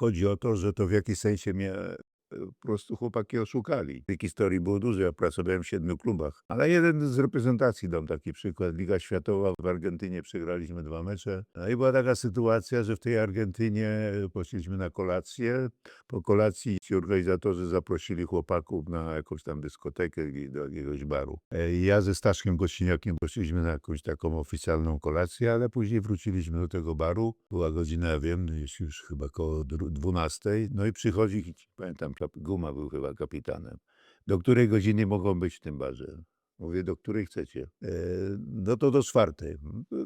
Chodzi o to, że to w jakiś sensie mnie po prostu chłopaki oszukali. Tych historii było dużo, ja pracowałem w siedmiu klubach. Ale jeden z reprezentacji dam taki przykład. Liga Światowa w Argentynie przegraliśmy dwa mecze. No i była taka sytuacja, że w tej Argentynie e, poszliśmy na kolację. Po kolacji ci organizatorzy zaprosili chłopaków na jakąś tam dyskotekę do jakiegoś baru. E, Ja ze Staszkiem Gościniakiem poszliśmy na jakąś taką oficjalną kolację, ale później wróciliśmy do tego baru. Była godzina, ja wiem, jest już chyba koło dru- 12. No i przychodzi, pamiętam, Guma był chyba kapitanem. Do której godziny mogą być w tym barze? Mówię, do której chcecie. E, no to do czwartej.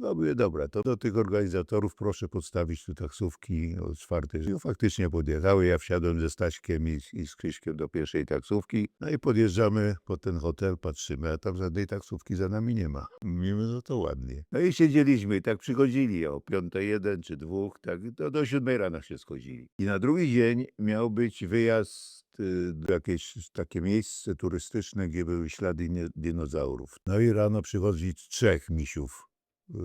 No mówię, dobra, to do tych organizatorów proszę podstawić tu taksówki o czwartej. No faktycznie podjechały, ja wsiadłem ze Staśkiem i, i z Krzyśkiem do pierwszej taksówki. No i podjeżdżamy pod ten hotel, patrzymy, a tam żadnej taksówki za nami nie ma. Mówimy, no to ładnie. No i siedzieliśmy i tak przychodzili o piątej jeden czy dwóch, tak to do siódmej rano się schodzili. I na drugi dzień miał być wyjazd y, do jakieś takie miejsce turystyczne, gdzie były ślady dinozaurów. No i rano przychodzi trzech misiów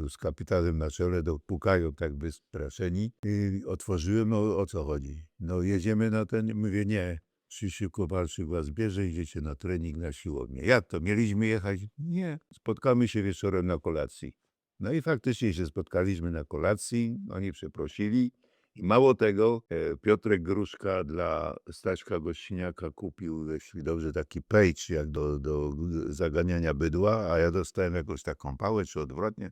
z kapitanem na czele, do, pukają tak wystraszeni. I otworzyłem, no o co chodzi? No jedziemy na ten, mówię nie. Krzysiu Kowalczyk was bierze, idziecie na trening na siłownię. Jak to? Mieliśmy jechać? Nie. Spotkamy się wieczorem na kolacji. No i faktycznie się spotkaliśmy na kolacji, oni przeprosili. I mało tego, e, Piotrek Gruszka dla Staśka Gościniaka kupił, jeśli dobrze, taki page jak do, do zaganiania bydła, a ja dostałem jakąś taką pałę, czy odwrotnie.